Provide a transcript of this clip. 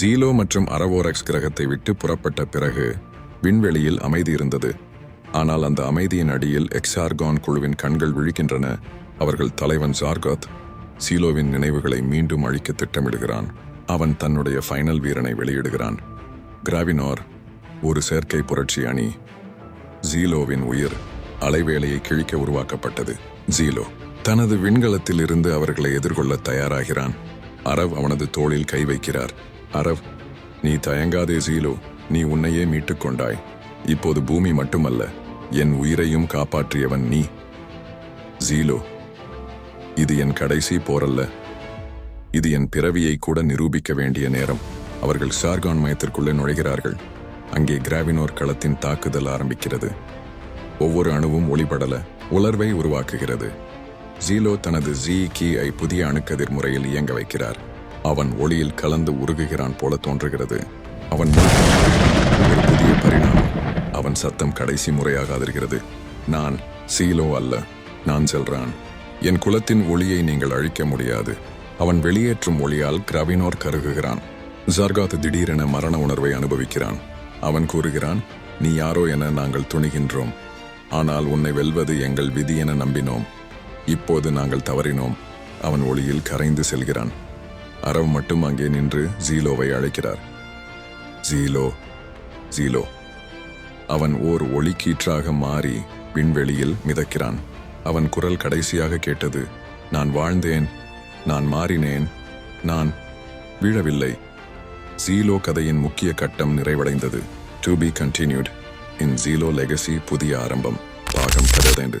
ஜீலோ மற்றும் அரவோரக்ஸ் கிரகத்தை விட்டு புறப்பட்ட பிறகு விண்வெளியில் அமைதி இருந்தது. ஆனால் அந்த அமைதியின் அடியில் எக்ஸார்கான் குழுவின் கண்கள் விழிக்கின்றன. அவர்கள் தலைவன் ஜார்காத் சீலோவின் நினைவுகளை மீண்டும் அழிக்க திட்டமிடுகிறான். அவன் தன்னுடைய ஃபைனல் வீரனை வெளியிடுகிறான். கிராவினோர் ஒரு செயற்கை புரட்சி அணி. ஜீலோவின் உயிர் அலைவேலையை கிழிக்க உருவாக்கப்பட்டது. ஜீலோ தனது விண்கலத்தில் இருந்து அவர்களை எதிர்கொள்ள தயாராகிறான். அரவ் அவனது தோளில் கை வைக்கிறார். அரவ் நீ தயங்காதே ஜீலோ நீ உன்னையே மீட்டுக் கொண்டாய். இப்போது பூமி மட்டுமல்ல என் உயிரையும் காப்பாற்றியவன் நீ. ஜீலோ இது என் கடைசி போரல்ல. இது என் பிறவியை கூட நிரூபிக்க வேண்டிய நேரம். அவர்கள் ஷார்கான் மயத்திற்குள்ளே நுழைகிறார்கள். அங்கே கிராவினோர் களத்தின் தாக்குதல் ஆரம்பிக்கிறது. ஒவ்வொரு அணுவும் ஒளிபடல உலர்வை உருவாக்குகிறது. ஜீலோ தனது ஜி கீ ஐ புதிய அணுக்கதிர் முறையில் இயங்க வைக்கிறார். அவன் ஒளியில் கலந்து உருகுகிறான் போல தோன்றுகிறது. அவன் ஒரு புதிய பரிணாமம். அவன் சத்தம் கடைசி முறையாக அதிர்கிறது நான் சீலோ அல்ல நான் செல்றான். என் குலத்தின் ஒளியை நீங்கள் அழிக்க முடியாது. அவன் வெளியேற்றும் ஒளியால் கிரவினோர் கருகுகிறான். ஜர்காத் திடீரென மரண உணர்வை அனுபவிக்கிறான். அவன் கூறுகிறான் நீ யாரோ என நாங்கள் துணிகின்றோம். ஆனால் உன்னை வெல்வது எங்கள் விதி என நம்பினோம். இப்போது நாங்கள் தவறினோம். அவன் ஒளியில் கரைந்து செல்கிறான். அரவ் மட்டும் அங்கே நின்று ஜீலோவை அழைக்கிறார். ஜீலோ ஜீலோ. அவன் ஓர் ஒளிக்கீற்றாக மாறி விண்வெளியில் மிதக்கிறான். அவன் குரல் கடைசியாக கேட்டது நான் வாழ்ந்தேன் நான் மாறினேன் நான் வீழவில்லை. ஜீலோ கதையின் முக்கிய கட்டம் நிறைவடைந்தது. டு பி கண்டினியூட் இன் ஜீலோ லெகசி புதிய ஆரம்பம். பாகம் பதினைந்து.